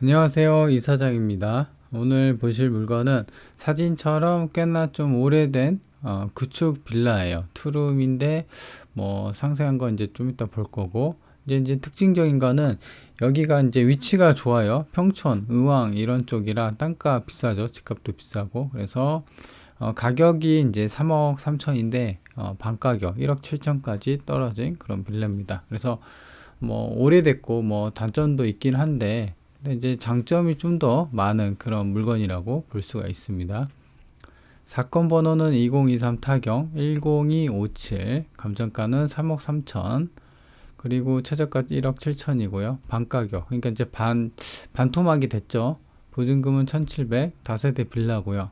안녕하세요 이사장입니다. 오늘 보실 물건은 사진처럼 꽤나 좀 오래된 어, 구축 빌라예요. 투룸인데 뭐 상세한 건 이제 좀 이따 볼 거고 이제 이제 특징적인 거는 여기가 이제 위치가 좋아요. 평촌 의왕 이런 쪽이라 땅값 비싸죠. 집값도 비싸고. 그래서 어, 가격이 이제 3억 3천인데 어, 반가격 1억 7천까지 떨어진 그런 빌라입니다. 그래서 뭐 오래됐고 뭐 단점도 있긴 한데 근데 이제 장점이 좀 더 많은 그런 물건이라고 볼 수가 있습니다. 사건 번호는 2023 타경 10257 감정가는 3억 3천 그리고 최저가 1억 7천이고요. 반가격 그러니까 이제 반 반토막이 됐죠. 보증금은 1,700 다세대 빌라고요.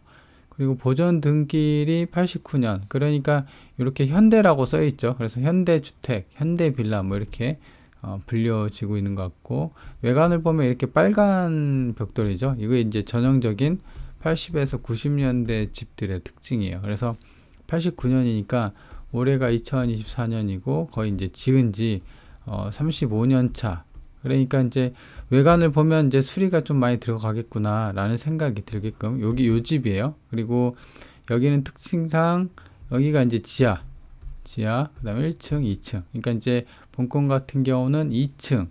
그리고 보전 등길이 89년 그러니까 이렇게 현대라고 써 있죠. 그래서 현대 주택, 현대 빌라 뭐 이렇게 어, 불려지고 있는 것 같고 외관을 보면 이렇게 빨간 벽돌이죠. 이거 이제 전형적인 80에서 90년대 집들의 특징이에요. 그래서 89년이니까 올해가 2024년이고 거의 이제 지은 지 어, 35년 차. 그러니까 이제 외관을 보면 이제 수리가 좀 많이 들어가겠구나라는 생각이 들게끔 여기 요 집이에요. 그리고 여기는 특징상 여기가 이제 지하 지하, 그 다음에 1층, 2층. 그러니까 이제 본권 같은 경우는 2층,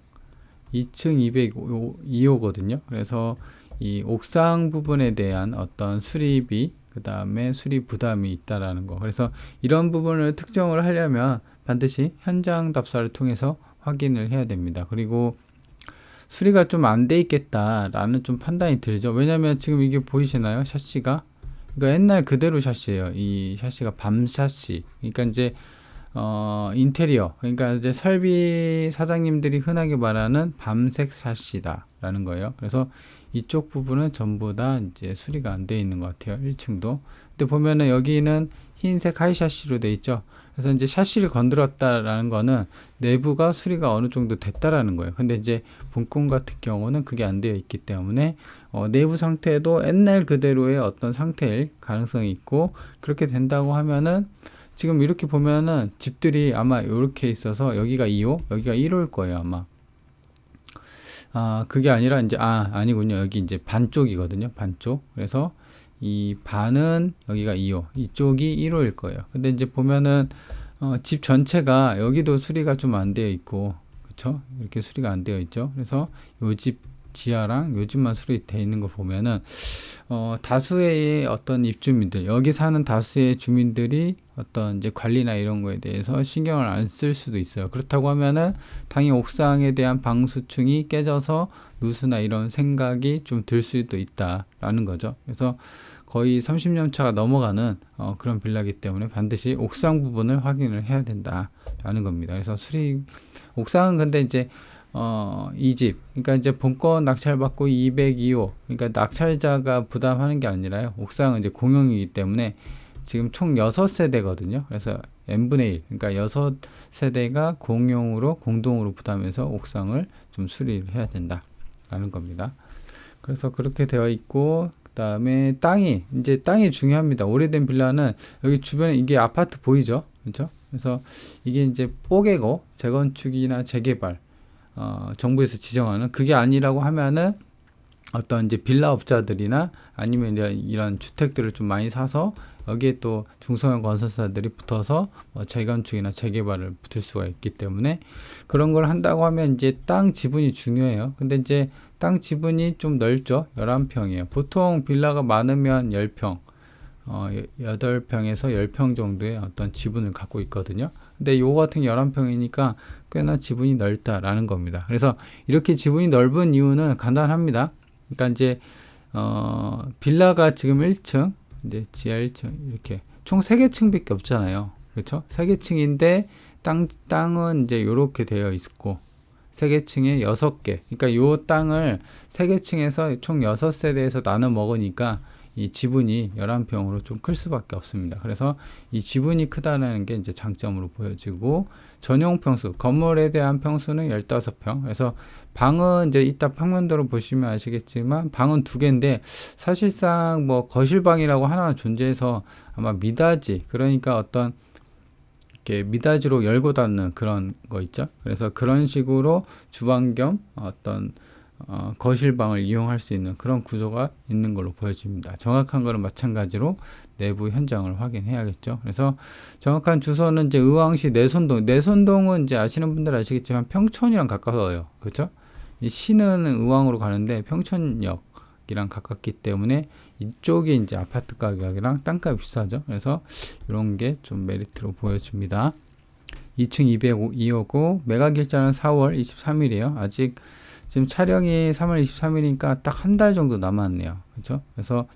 2층 202호거든요. 그래서 이 옥상 부분에 대한 어떤 수리비, 그 다음에 수리 부담이 있다라는 거. 그래서 이런 부분을 특정을 하려면 반드시 현장 답사를 통해서 확인을 해야 됩니다. 그리고 수리가 좀 안 돼 있겠다라는 좀 판단이 들죠. 왜냐면 지금 이게 보이시나요? 샤시가 그러니까 옛날 그대로 샤시예요. 이 샤시가 밤 샤시. 그러니까 이제 어 인테리어. 그러니까 이제 설비 사장님들이 흔하게 말하는 밤색 샤시다라는 거예요. 그래서 이쪽 부분은 전부 다 이제 수리가 안 돼 있는 것 같아요. 1층도. 근데 보면은 여기는 흰색 하이 샤시로 돼 있죠. 그래서 이제 샤시를 건드렸다라는 거는 내부가 수리가 어느 정도 됐다라는 거예요. 근데 이제 본권 같은 경우는 그게 안 되어 있기 때문에 어, 내부 상태도 옛날 그대로의 어떤 상태일 가능성이 있고 그렇게 된다고 하면은 지금 이렇게 보면은 집들이 아마 이렇게 있어서 여기가 2호, 여기가 1호일 거예요 아마. 아 그게 아니라 이제 아 아니군요 여기 이제 반쪽이거든요 반쪽 그래서 이 반은 여기가 2호, 이쪽이 1호일 거예요. 근데 이제 보면은 어, 집 전체가 여기도 수리가 좀 안 되어 있고, 그쵸? 이렇게 수리가 안 되어 있죠. 그래서 요집 지하랑 요 집만 수리되어 있는 걸 보면은 어, 다수의 어떤 입주민들, 여기 사는 다수의 주민들이 어떤 이제 관리나 이런 거에 대해서 신경을 안 쓸 수도 있어요. 그렇다고 하면은 당연히 옥상에 대한 방수층이 깨져서 누수나 이런 생각이 좀 들 수도 있다라는 거죠. 그래서 거의 30년 차가 넘어가는 어, 그런 빌라기 때문에 반드시 옥상 부분을 확인을 해야 된다라는 겁니다. 그래서 수리 옥상은 근데 이제 어, 이 집, 그러니까 이제 본권 낙찰 받고 202호, 그러니까 낙찰자가 부담하는 게 아니라요. 옥상은 이제 공용이기 때문에 지금 총 6세대거든요. 그래서 n분의 1, 그러니까 6세대가 공용으로 공동으로 부담해서 옥상을 좀 수리를 해야 된다. 라는 겁니다. 그래서 그렇게 되어 있고 그다음에 땅이 이제 땅이 중요합니다. 오래된 빌라는 여기 주변에 이게 아파트 보이죠? 그렇죠? 그래서 이게 이제 뽀개고 재건축이나 재개발 어, 정부에서 지정하는 그게 아니라고 하면은 어떤 이제 빌라 업자들이나 아니면 이런 주택들을 좀 많이 사서 여기에 또 중소형 건설사들이 붙어서 뭐 재건축이나 재개발을 붙을 수가 있기 때문에 그런 걸 한다고 하면 이제 땅 지분이 중요해요. 근데 이제 땅 지분이 좀 넓죠. 11평이에요. 보통 빌라가 많으면 10평, 어, 8평에서 10평 정도의 어떤 지분을 갖고 있거든요. 근데 요 같은 11평이니까 꽤나 지분이 넓다라는 겁니다. 그래서 이렇게 지분이 넓은 이유는 간단합니다. 그러니까 이제 어, 빌라가 지금 1층, 이제 지하 1층 이렇게 총 3개 층밖에 없잖아요. 그렇죠? 3개 층인데 땅 땅은 이제 요렇게 되어 있고 세개 층에 여섯 개. 그러니까 요 땅을 세개 층에서 총 여섯 세대에서 나눠 먹으니까 이 지분이 11평으로 좀 클 수밖에 없습니다. 그래서 이 지분이 크다는 게 이제 장점으로 보여지고 전용 평수, 건물에 대한 평수는 15평. 그래서 방은 이제 이따 평면도로 보시면 아시겠지만 방은 두 개인데 사실상 뭐 거실방이라고 하나 존재해서 아마 미닫이 그러니까 어떤 이렇게 미닫이로 열고 닫는 그런 거 있죠. 그래서 그런 식으로 주방 겸 어떤 어, 거실방을 이용할 수 있는 그런 구조가 있는 걸로 보여집니다. 정확한 거는 마찬가지로 내부 현장을 확인해야겠죠. 그래서 정확한 주소는 이제 의왕시 내손동. 내손동은 이제 아시는 분들 아시겠지만 평촌이랑 가까워요. 그렇죠? 이 시는 의왕으로 가는데 평촌역이랑 가깝기 때문에 이쪽이 이제 아파트 가격이랑 땅값이 비싸죠. 그래서 이런 게 좀 메리트로 보여집니다. 2층 202호고 매각 일자는 4월 23일이에요. 아직 지금 촬영이 3월 23일이니까 딱 한 달 정도 남았네요. 그렇죠? 그래서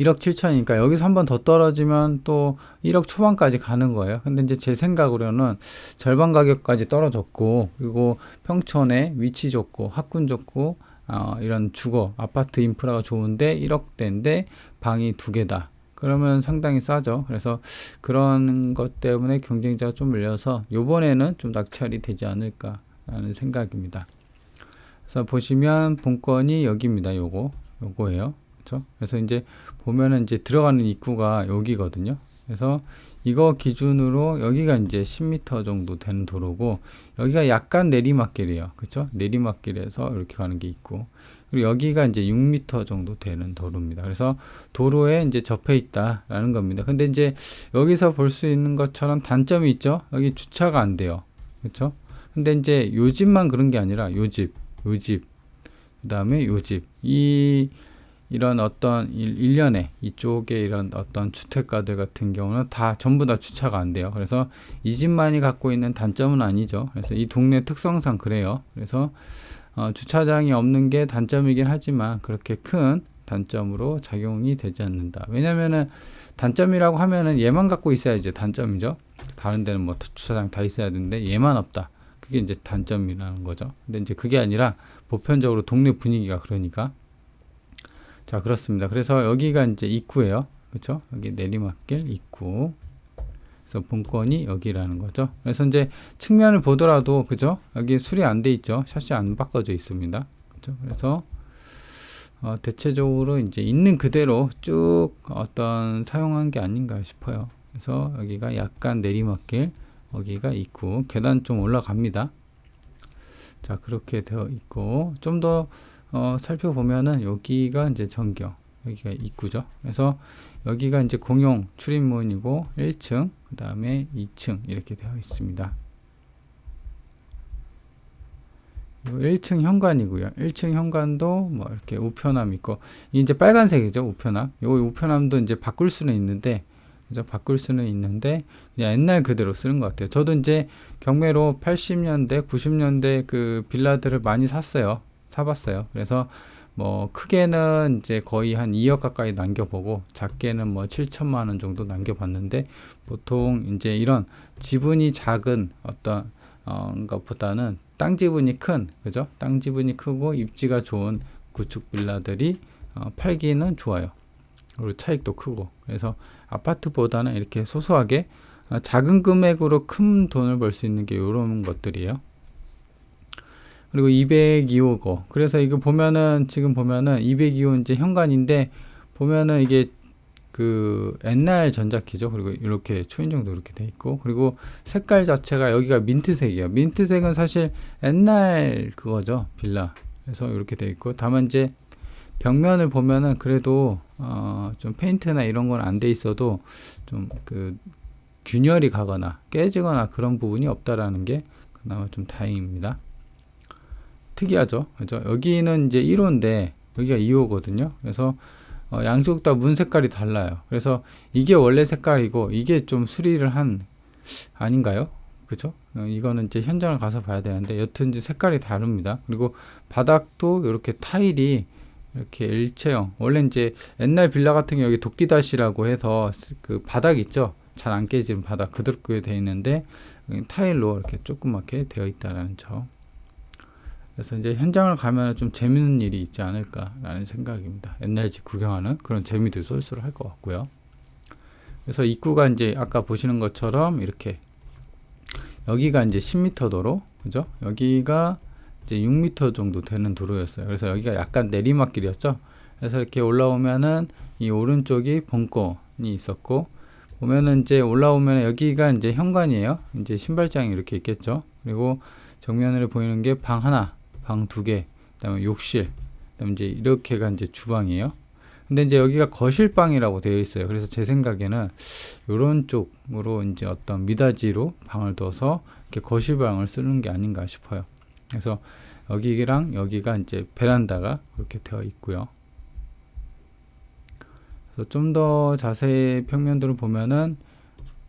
1억 7천이니까 여기서 한 번 더 떨어지면 또 1억 초반까지 가는 거예요. 근데 이제 제 생각으로는 절반 가격까지 떨어졌고 그리고 평촌에 위치 좋고 학군 좋고 어, 이런 주거 아파트 인프라가 좋은데 1억대인데 방이 두 개다. 그러면 상당히 싸죠. 그래서 그런 것 때문에 경쟁자가 좀 밀려서 요번에는 좀 낙찰이 되지 않을까라는 생각입니다. 그래서 보시면 본건이 여기입니다. 요거 요거예요. 그렇죠? 그래서 이제 보면은 이제 들어가는 입구가 여기거든요. 그래서 이거 기준으로 여기가 이제 10m 정도 되는 도로고 여기가 약간 내리막길이에요. 그렇죠? 내리막길에서 이렇게 가는 게 있고 그리고 여기가 이제 6m 정도 되는 도로입니다. 그래서 도로에 이제 접해 있다라는 겁니다. 근데 이제 여기서 볼 수 있는 것처럼 단점이 있죠. 여기 주차가 안 돼요. 그렇죠? 근데 이제 요 집만 그런 게 아니라 요 집, 요 집, 그 다음에 요 집, 이 이런 어떤 일, 년에 이쪽에 이런 어떤 주택가들 같은 경우는 다 전부 다 주차가 안 돼요. 그래서 이 집만이 갖고 있는 단점은 아니죠. 그래서 이 동네 특성상 그래요. 그래서 어, 주차장이 없는 게 단점이긴 하지만 그렇게 큰 단점으로 작용이 되지 않는다. 왜냐면은 단점이라고 하면은 얘만 갖고 있어야지 단점이죠. 다른 데는 뭐 주차장 다 있어야 되는데 얘만 없다. 그게 이제 단점이라는 거죠. 근데 이제 그게 아니라 보편적으로 동네 분위기가 그러니까 자, 그렇습니다. 그래서 여기가 이제 입구예요. 그렇죠? 여기 내리막길 입구. 그래서 본건이 여기라는 거죠. 그래서 이제 측면을 보더라도 그죠? 여기 수리 안돼 있죠. 샷시 안 바꿔져 있습니다. 그렇죠? 그래서 어, 대체적으로 이제 있는 그대로 쭉 어떤 사용한 게 아닌가 싶어요. 그래서 여기가 약간 내리막길, 여기가 입구, 계단 좀 올라갑니다. 자, 그렇게 되어 있고 좀더 어, 살펴보면은 여기가 이제 전경, 여기가 입구죠. 그래서 여기가 이제 공용 출입문이고 1층, 그 다음에 2층 이렇게 되어 있습니다. 1층 현관이고요. 1층 현관도 뭐 이렇게 우편함 있고 이제 빨간색이죠 우편함. 요 우편함도 이제 바꿀 수는 있는데 그죠? 바꿀 수는 있는데 그냥 옛날 그대로 쓰는 것 같아요. 저도 이제 경매로 80년대, 90년대 그 빌라들을 많이 샀어요. 사봤어요. 그래서 뭐 크게는 이제 거의 한 2억 가까이 남겨보고 작게는 뭐 7천만 원 정도 남겨봤는데 보통 이제 이런 지분이 작은 어떤 어, 것보다는 땅 지분이 큰 그죠? 땅 지분이 크고 입지가 좋은 구축 빌라들이 어, 팔기는 좋아요. 그리고 차익도 크고 그래서 아파트보다는 이렇게 소소하게 어, 작은 금액으로 큰 돈을 벌 수 있는 게 이런 것들이에요. 그리고 202호고 그래서 이거 보면은 지금 보면은 202호 이제 현관인데 보면은 이게 그 옛날 전자키죠. 그리고 이렇게 초인종도 이렇게 돼 있고 그리고 색깔 자체가 여기가 민트색이에요. 민트색은 사실 옛날 그거죠. 빌라. 그래서 이렇게 돼 있고 다만 이제 벽면을 보면은 그래도 어 좀 페인트나 이런 건 안 돼 있어도 좀 그 균열이 가거나 깨지거나 그런 부분이 없다라는 게 그나마 좀 다행입니다. 특이하죠. 그죠? 여기는 이제 1호인데 여기가 2호거든요. 그래서 어, 양쪽 다 문 색깔이 달라요. 그래서 이게 원래 색깔이고 이게 좀 수리를 한 아닌가요? 그죠? 어, 이거는 이제 현장을 가서 봐야 되는데 여튼 이제 색깔이 다릅니다. 그리고 바닥도 이렇게 타일이 이렇게 일체형. 원래 이제 옛날 빌라 같은 경우 여기 도끼다시라고 해서 그 바닥 있죠? 잘 안 깨지는 바닥 그대로 되어 있는데 타일로 이렇게 조그맣게 되어 있다라는 점. 그래서 이제 현장을 가면 좀 재밌는 일이 있지 않을까라는 생각입니다. 옛날 집 구경하는 그런 재미도 쏠쏠할 것 같고요. 그래서 입구가 이제 아까 보시는 것처럼 이렇게 여기가 이제 10m 도로, 그죠? 여기가 이제 6m 정도 되는 도로였어요. 그래서 여기가 약간 내리막길이었죠. 그래서 이렇게 올라오면은 이 오른쪽이 본권이 있었고 보면은 이제 올라오면 여기가 이제 현관이에요. 이제 신발장이 이렇게 있겠죠. 그리고 정면으로 보이는 게 방 하나, 방 두 개, 그다음에 욕실, 그다음에 이제 이렇게가 이제 주방이에요. 근데 이제 여기가 거실방이라고 되어 있어요. 그래서 제 생각에는 이런 쪽으로 이제 어떤 미닫이로 방을 둬서 이렇게 거실방을 쓰는 게 아닌가 싶어요. 그래서 여기랑 여기가 이제 베란다가 그렇게 되어 있고요. 그래서 좀 더 자세히 평면도를 보면은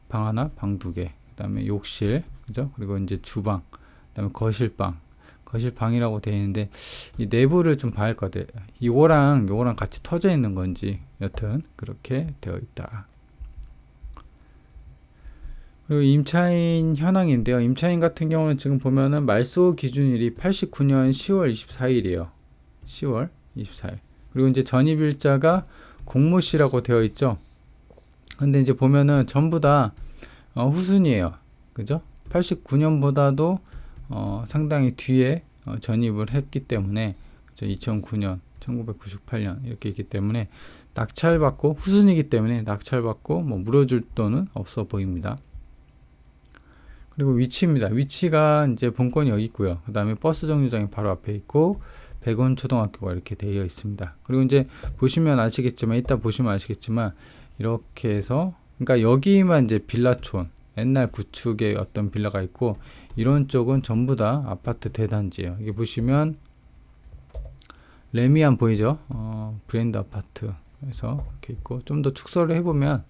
방 하나, 방 두 개, 그다음에 욕실, 그죠? 그리고 이제 주방, 그다음에 거실방, 거실방이라고 되어 있는데 이 내부를 좀 봐야 할 것 같아요. 이거랑 요거랑 같이 터져 있는 건지 여튼 그렇게 되어 있다. 그리고 임차인 현황인데요. 임차인 같은 경우는 지금 보면은 말소 기준일이 89년 10월 24일이에요. 10월 24일. 그리고 이제 전입일자가 공모씨라고 되어 있죠. 근데 이제 보면은 전부 다 어, 후순이에요. 그죠? 89년보다도 어, 상당히 뒤에 어, 전입을 했기 때문에 그죠? 2009년, 1998년 이렇게 있기 때문에 낙찰받고 후순이기 때문에 낙찰받고 뭐 물어줄 돈은 없어 보입니다. 그리고 위치입니다. 위치가 이제 본권이 여기 있고요. 그 다음에 버스 정류장이 바로 앞에 있고 백원 초등학교가 이렇게 되어 있습니다. 그리고 이제 보시면 아시겠지만 이따 보시면 아시겠지만 이렇게 해서 그러니까 여기만 이제 빌라촌 옛날 구축의 어떤 빌라가 있고 이런 쪽은 전부 다 아파트 대단지예요. 이게 보시면 레미안 보이죠? 어, 브랜드 아파트 그래서 이렇게 있고 좀 더 축소를 해보면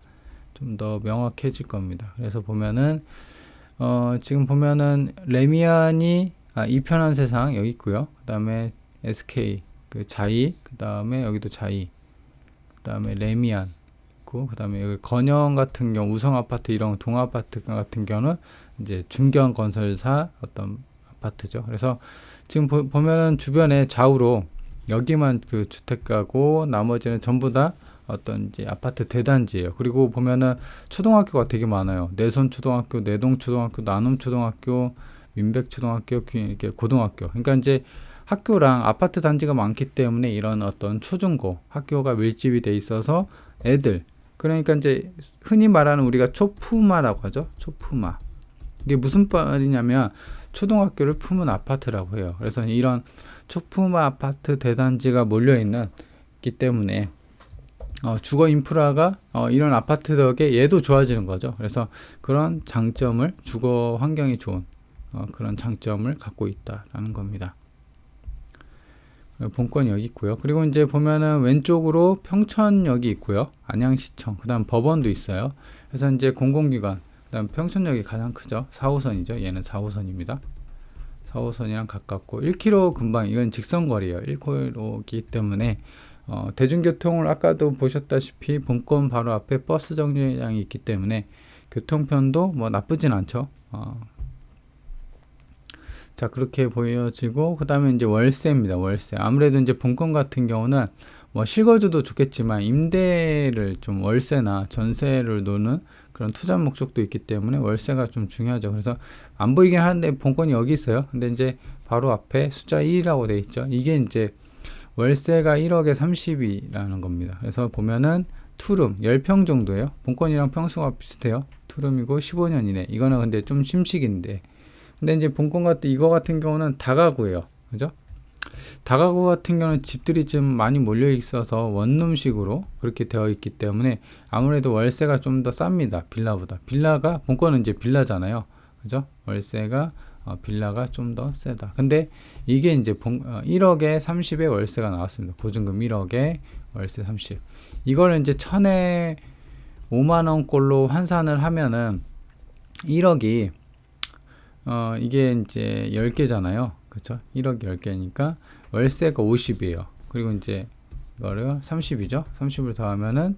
좀 더 명확해질 겁니다. 그래서 보면은 어, 지금 보면은 레미안이 아, 이편한 세상 여기 있고요. 그 다음에 SK 그 자이 그 다음에 여기도 자이 그 다음에 레미안 있고 그 다음에 여기 건영 같은 경우 우성 아파트 이런 동 아파트 같은 경우는 이제 중견 건설사 어떤 아파트죠. 그래서 지금 보, 보면은 주변에 좌우로 여기만 그 주택가고 나머지는 전부 다 어떤 이제 아파트 대단지예요. 그리고 보면은 초등학교가 되게 많아요. 내선 초등학교, 내동 초등학교, 나눔 초등학교, 민백 초등학교, 이렇게 고등학교. 그러니까 이제 학교랑 아파트 단지가 많기 때문에 이런 어떤 초중고 학교가 밀집이 돼 있어서 애들 그러니까 이제 흔히 말하는 우리가 초푸마라고 하죠. 초푸마. 이게 무슨 말이냐면 초등학교를 품은 아파트라고 해요. 그래서 이런 초푸마 아파트 대단지가 몰려 있는 기 때문에 어, 주거 인프라가 어, 이런 아파트 덕에 얘도 좋아지는 거죠. 그래서 그런 장점을 주거 환경이 좋은 어, 그런 장점을 갖고 있다라는 겁니다. 본권이 여기 있고요. 그리고 이제 보면은 왼쪽으로 평천역이 있고요. 안양시청, 그 다음 법원도 있어요. 그래서 이제 공공기관, 그 다음 평천역이 가장 크죠. 4호선이죠. 얘는 4호선입니다. 4호선이랑 가깝고 1km 금방 이건 직선 거리예요. 1km이기 때문에 어, 대중교통을 아까도 보셨다시피 본권 바로 앞에 버스 정류장이 있기 때문에 교통편도 뭐 나쁘진 않죠. 어, 자 그렇게 보여지고 그 다음에 이제 월세입니다 월세. 아무래도 이제 본권 같은 경우는 뭐 실거주도 좋겠지만 임대를 좀 월세나 전세를 놓는 그런 투자 목적도 있기 때문에 월세가 좀 중요하죠. 그래서 안 보이긴 하는데 본권이 여기 있어요. 근데 이제 바로 앞에 숫자 1이라고 돼 있죠. 이게 이제 월세가 1억에 30이라는 겁니다 그래서 보면은 투룸 10평 정도예요 본권이랑 평수가 비슷해요 투룸이고 15년 이내 이거는 근데 좀 심식인데 근데 이제 본권 같은 이거 같은 경우는 다가구예요. 그죠? 다가구 같은 경우는 집들이 좀 많이 몰려 있어서 원룸식으로 그렇게 되어 있기 때문에 아무래도 월세가 좀 더 쌉니다. 빌라보다. 빌라가 본권은 이제 빌라잖아요. 그죠? 월세가 어, 빌라가 좀 더 세다. 근데 이게 이제 본, 어, 1억에 30에 월세가 나왔습니다. 보증금 1억에 월세 30. 이거를 이제 천에 5만 원꼴로 환산을 하면은 1억이 어, 이게 이제 10개잖아요. 그쵸? 1억 10개니까 월세가 50이에요. 그리고 이제 이거를 30이죠. 30을 더하면은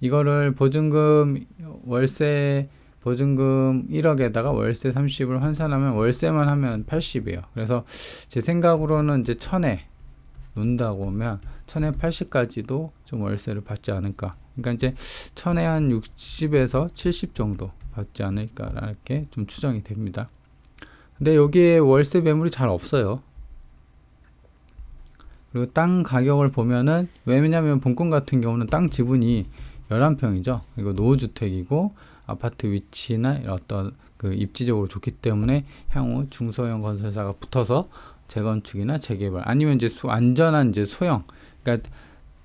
이거를 보증금 월세 보증금 1억에다가 월세 30을 환산하면 월세만 하면 80이에요. 그래서 제 생각으로는 이제 천에 논다고 하면 천에 80까지도 좀 월세를 받지 않을까. 그러니까 이제 천에 한 60에서 70 정도 받지 않을까라는 게좀 추정이 됩니다. 근데 여기에 월세 매물이 잘 없어요. 그리고 땅 가격을 보면은 왜냐면 본권 같은 경우는 땅 지분이 11평이죠. 이거 노후주택이고 아파트 위치나 어떤 그 입지적으로 좋기 때문에 향후 중소형 건설사가 붙어서 재건축이나 재개발 아니면 이제 소, 안전한 이제 소형 그러니까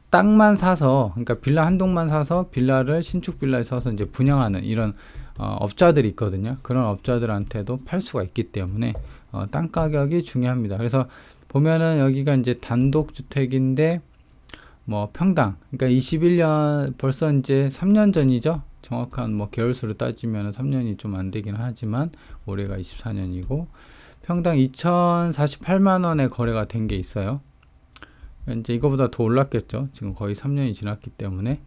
땅만 사서 그러니까 빌라 한 동만 사서 빌라를 신축 빌라에 서서 이제 분양하는 이런 어, 업자들이 있거든요. 그런 업자들한테도 팔 수가 있기 때문에 어, 땅 가격이 중요합니다. 그래서 보면은 여기가 이제 단독 주택인데 뭐 평당 그러니까 21년 벌써 이제 3년 전이죠. 정확한 뭐 개월수로 따지면 3년이 좀 안 되긴 하지만 올해가 24년이고 평당 2,048만 원에 거래가 된 게 있어요. 이제 이거보다 더 올랐겠죠. 지금 거의 3년이 지났기 때문에.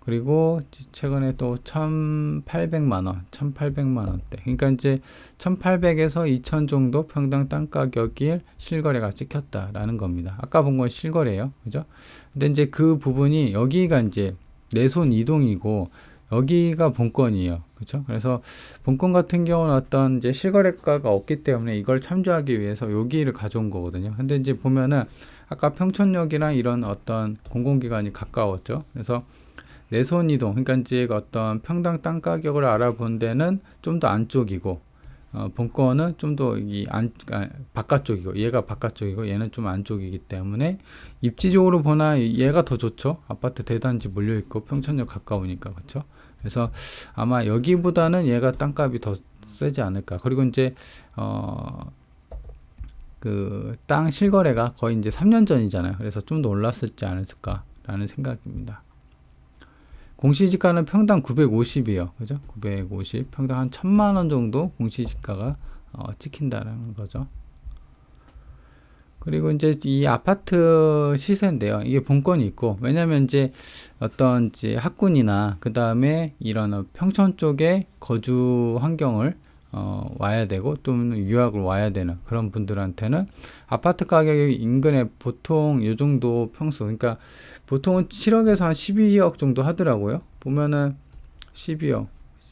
그리고 최근에 또 1,800만 원, 1,800만 원대. 그러니까 이제 1,800에서 2,000 정도 평당 땅 가격이 실거래가 찍혔다라는 겁니다. 아까 본 건 실거래예요. 그죠? 근데 이제 그 부분이 여기가 이제 내손 이동이고 여기가 본건이에요. 그렇죠? 그래서 본건 같은 경우는 어떤 이제 실거래가가 없기 때문에 이걸 참조하기 위해서 여기를 가져온 거거든요. 근데 이제 보면은 아까 평촌역이랑 이런 어떤 공공기관이 가까웠죠. 그래서 내손 이동, 그러니까 이제 어떤 평당 땅 가격을 알아본 데는 좀 더 안쪽이고, 어, 본건은 좀 더 이 안, 아, 바깥쪽이고, 얘가 바깥쪽이고, 얘는 좀 안쪽이기 때문에 입지적으로 보나 얘가 더 좋죠. 아파트 대단지 몰려 있고 평촌역 가까우니까 그렇죠. 그래서 아마 여기보다는 얘가 땅값이 더 세지 않을까. 그리고 이제 어. 그 땅 실거래가 거의 이제 3년 전이잖아요. 그래서 좀 더 올랐을지 않았을까라는 생각입니다. 공시지가는 평당 950이에요. 그죠? 950. 평당 한 1000만 원 정도 공시지가가 어, 찍힌다는 거죠. 그리고 이제 이 아파트 시세인데요. 이게 본건이 있고, 왜냐면 이제 어떤 이제 학군이나 그 다음에 이런 평촌 쪽에 거주 환경을 어, 와야 되고 좀 유학을 와야 되는 그런 분들한테는 아파트 가격이 인근에 보통 요 정도 평수 그러니까 보통은 7억에서 한 12억 정도 하더라고요. 보면은 12억,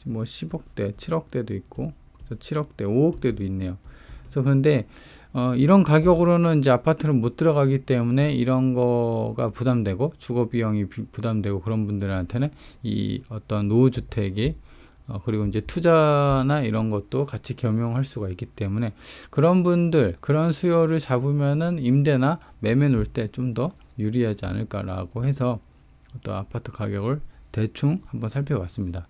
뭐 10억대, 7억대도 있고 7억대, 5억대도 있네요. 그래서 그런데 어, 이런 가격으로는 이제 아파트를 못 들어가기 때문에 이런 거가 부담되고 주거 비용이 부담되고 그런 분들한테는 이 어떤 노후 주택이 어, 그리고 이제 투자나 이런 것도 같이 겸용할 수가 있기 때문에 그런 분들 그런 수요를 잡으면은 임대나 매매 놓을 때좀 더 유리하지 않을까라고 해서 또 아파트 가격을 대충 한번 살펴봤습니다.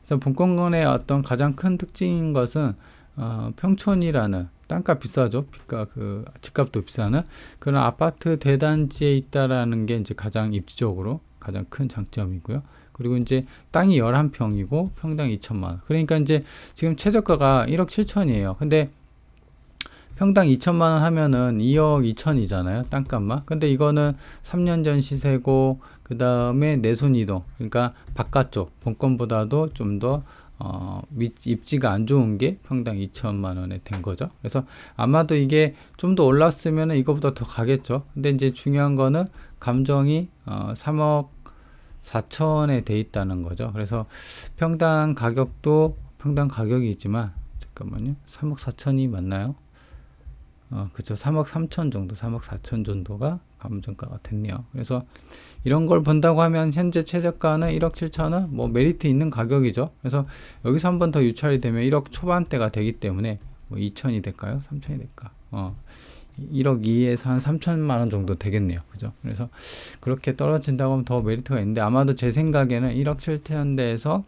그래서 본건건의 어떤 가장 큰 특징인 것은 어, 평촌이라는 땅값 비싸죠. 빚가 그 집값도 비싸는 그런 아파트 대단지에 있다라는 게 이제 가장 입지적으로 가장 큰 장점이고요. 그리고 이제 땅이 11평이고 평당 2천만 원. 그러니까 이제 지금 최저가가 1억 7천이에요. 근데 평당 2천만 원 하면은 2억 2천이잖아요. 땅값만. 근데 이거는 3년 전 시세고 그다음에 내손 이동. 그러니까 바깥쪽 본건보다도 좀더 어, 입지가 안 좋은 게 평당 2천만 원에 된 거죠. 그래서 아마도 이게 좀 더 올랐으면 이거보다 더 가겠죠. 근데 이제 중요한 거는 감정이 어, 3억 4천에 돼 있다는 거죠. 그래서 평당 가격도 평당 가격이 있지만 잠깐만요. 3억 4천이 맞나요? 어, 그죠. 3억 3천 정도, 3억 4천 정도가 감정가가 됐네요. 그래서 이런 걸 본다고 하면 현재 최저가는 1억 7천원, 뭐 메리트 있는 가격이죠. 그래서 여기서 한 번 더 유찰이 되면 1억 초반대가 되기 때문에 뭐 2천이 될까요? 3천이 될까? 어, 1억 2에서 한 3천만 원 정도 되겠네요. 그죠? 그래서 그렇게 떨어진다고 하면 더 메리트가 있는데 아마도 제 생각에는 1억 7천대에서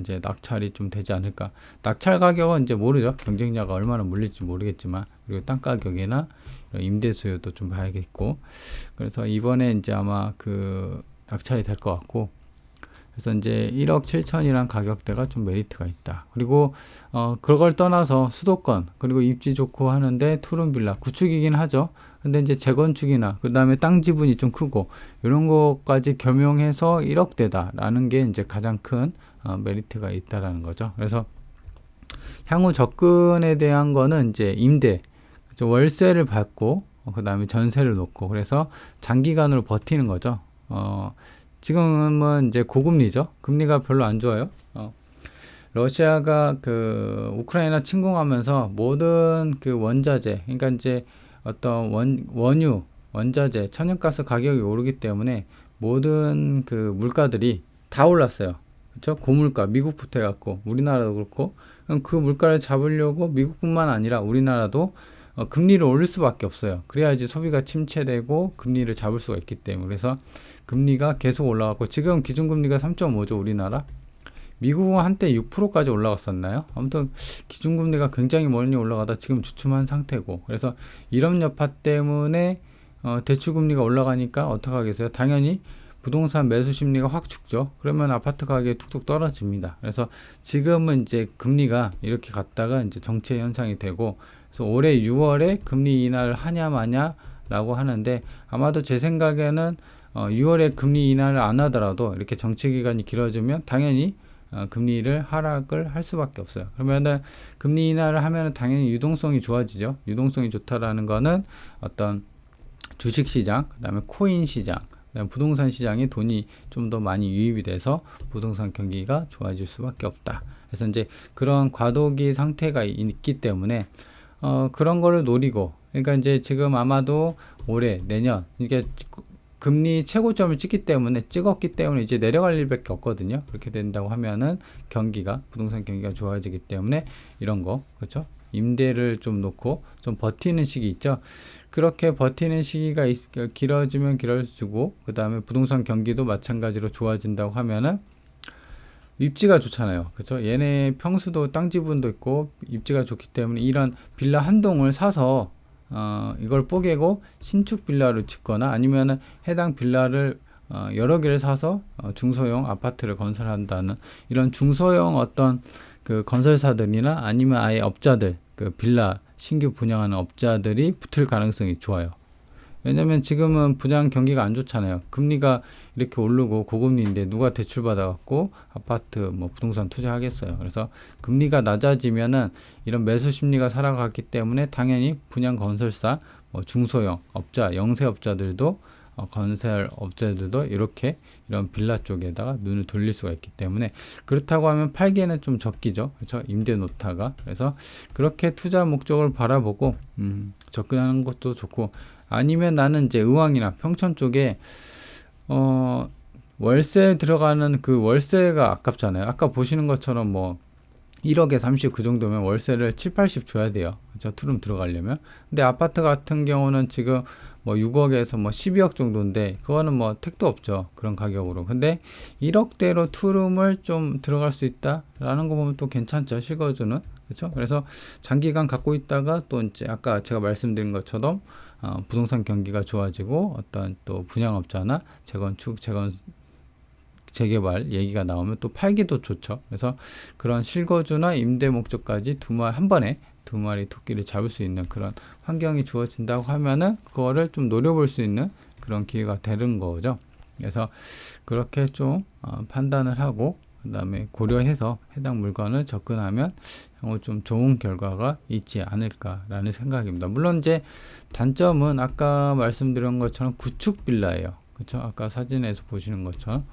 이제 낙찰이 좀 되지 않을까. 낙찰 가격은 이제 모르죠. 경쟁자가 얼마나 물릴지 모르겠지만 그리고 땅 가격이나 임대 수요도 좀 봐야겠고. 그래서 이번에 이제 아마 그 낙찰이 될 것 같고 그래서 이제 1억 7천이란 가격대가 좀 메리트가 있다. 그리고 어 그걸 떠나서 수도권 그리고 입지 좋고 하는데 투룸 빌라 구축이긴 하죠. 근데 이제 재건축이나 그다음에 땅 지분이 좀 크고 이런 것까지 겸용해서 1억대다라는 게 이제 가장 큰 어, 메리트가 있다라는 거죠. 그래서 향후 접근에 대한 거는 이제 임대 월세를 받고 어, 그 다음에 전세를 놓고 그래서 장기간으로 버티는 거죠. 어 지금은 이제 고금리죠. 금리가 별로 안 좋아요. 어, 러시아가 그 우크라이나 침공하면서 모든 그 원자재, 그러니까 이제 어떤 원 원유, 원자재, 천연가스 가격이 오르기 때문에 모든 그 물가들이 다 올랐어요. 그렇죠? 고물가 미국부터 해갖고 우리나라도 그렇고 그 물가를 잡으려고 미국뿐만 아니라 우리나라도 어, 금리를 올릴 수밖에 없어요. 그래야지 소비가 침체되고 금리를 잡을 수가 있기 때문에 그래서 금리가 계속 올라갔고 지금 기준금리가 3.5죠 우리나라. 미국은 한때 6%까지 올라갔었나요? 아무튼 기준금리가 굉장히 멀리 올라가다 지금 주춤한 상태고 그래서 이런 여파 때문에 어, 대출금리가 올라가니까 어떡하겠어요? 당연히 부동산 매수 심리가 확 죽죠. 그러면 아파트 가격이 툭툭 떨어집니다. 그래서 지금은 이제 금리가 이렇게 갔다가 이제 정체 현상이 되고 그래서 올해 6월에 금리 인하를 하냐 마냐라고 하는데 아마도 제 생각에는 어, 6월에 금리 인하를 안 하더라도 이렇게 정체 기간이 길어지면 당연히 어, 금리를 하락을 할 수밖에 없어요. 그러면은 금리 인하를 하면은 당연히 유동성이 좋아지죠. 유동성이 좋다라는 거는 어떤 주식 시장, 그다음에 코인 시장, 그다음에 부동산 시장에 돈이 좀 더 많이 유입이 돼서 부동산 경기가 좋아질 수밖에 없다. 그래서 이제 그런 과도기 상태가 있기 때문에 어, 그런 거를 노리고 그러니까 이제 지금 아마도 올해 내년 이게 금리 최고점을 찍기 때문에 찍었기 때문에 이제 내려갈 일밖에 없거든요. 그렇게 된다고 하면은 경기가 부동산 경기가 좋아지기 때문에 이런 거 그렇죠? 임대를 좀 놓고 좀 버티는 시기 있죠. 그렇게 버티는 시기가 있, 길어지면 길어지고 그 다음에 부동산 경기도 마찬가지로 좋아진다고 하면은 입지가 좋잖아요. 그렇죠? 얘네 평수도 땅 지분도 있고 입지가 좋기 때문에 이런 빌라 한 동을 사서 어, 이걸 뽀개고 신축 빌라를 짓거나 아니면은 해당 빌라를 어, 여러 개를 사서 어, 중소형 아파트를 건설한다는 이런 중소형 어떤 그 건설사들이나 아니면 아예 업자들 그 빌라 신규 분양하는 업자들이 붙을 가능성이 좋아요. 왜냐면 지금은 분양 경기가 안 좋잖아요. 금리가 이렇게 오르고 고금리인데 누가 대출 받아갖고 아파트 뭐 부동산 투자하겠어요. 그래서 금리가 낮아지면은 이런 매수 심리가 살아갔기 때문에 당연히 분양 건설사, 뭐 중소형 업자, 영세 업자들도 어, 건설 업자들도 이렇게 이런 빌라 쪽에다가 눈을 돌릴 수가 있기 때문에 그렇다고 하면 팔기에는 좀 적기죠. 그렇죠? 임대 놓다가 그래서 그렇게 투자 목적을 바라보고 음, 접근하는 것도 좋고 아니면 나는 이제 의왕이나 평천 쪽에 어 월세 들어가는 그 월세가 아깝잖아요. 아까 보시는 것처럼 뭐 1억에 30 그 정도면 월세를 7, 80 줘야 돼요. 그죠? 투룸 들어가려면. 근데 아파트 같은 경우는 지금 뭐 6억에서 뭐 12억 정도인데 그거는 뭐 택도 없죠. 그런 가격으로. 근데 1억대로 투룸을 좀 들어갈 수 있다라는 거 보면 또 괜찮죠. 실거주는. 그렇죠? 그래서 장기간 갖고 있다가 또 이제 아까 제가 말씀드린 것처럼 어, 부동산 경기가 좋아지고 어떤 또 분양업자나 재건축, 재건 재개발 얘기가 나오면 또 팔기도 좋죠. 그래서 그런 실거주나 임대 목적까지 두 마리 한 번에 두 마리 토끼를 잡을 수 있는 그런 환경이 주어진다고 하면은 그거를 좀 노려볼 수 있는 그런 기회가 되는 거죠. 그래서 그렇게 좀 어, 판단을 하고 그 다음에 고려해서 해당 물건을 접근하면 향후 좀 좋은 결과가 있지 않을까라는 생각입니다. 물론 이제 단점은 아까 말씀드린 것처럼 구축 빌라예요. 그렇죠? 아까 사진에서 보시는 것처럼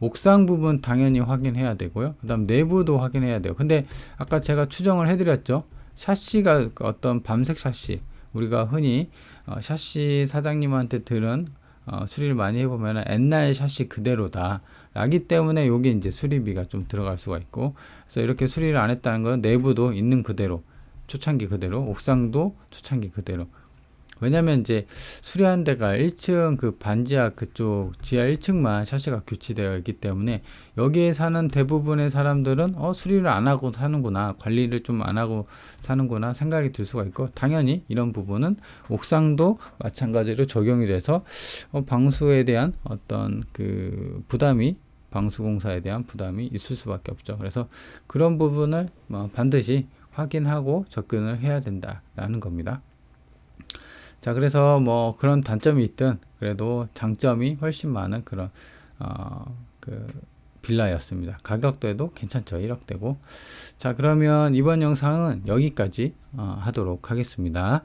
옥상 부분 당연히 확인해야 되고요. 그 다음 내부도 확인해야 돼요. 근데 아까 제가 추정을 해드렸죠. 샤시가 어떤 밤색 샤시 우리가 흔히 어, 샤시 사장님한테 들은 어, 수리를 많이 해보면 옛날 샤시 그대로다. 라기 때문에 여기 이제 수리비가 좀 들어갈 수가 있고 그래서 이렇게 수리를 안 했다는 건 내부도 있는 그대로 초창기 그대로 옥상도 초창기 그대로 왜냐면 이제 수리한 데가 1층 그 반지하 그쪽 지하 1층만 샤시가 교체되어 있기 때문에 여기에 사는 대부분의 사람들은 어 수리를 안 하고 사는구나 관리를 좀 안 하고 사는구나 생각이 들 수가 있고 당연히 이런 부분은 옥상도 마찬가지로 적용이 돼서 어 방수에 대한 어떤 그 부담이 방수공사에 대한 부담이 있을 수밖에 없죠. 그래서 그런 부분을 뭐 반드시 확인하고 접근을 해야 된다라는 겁니다. 자, 그래서 뭐 그런 단점이 있든 그래도 장점이 훨씬 많은 그런 어, 그 빌라였습니다. 가격대도 괜찮죠. 1억대고. 자, 그러면 이번 영상은 여기까지 어, 하도록 하겠습니다.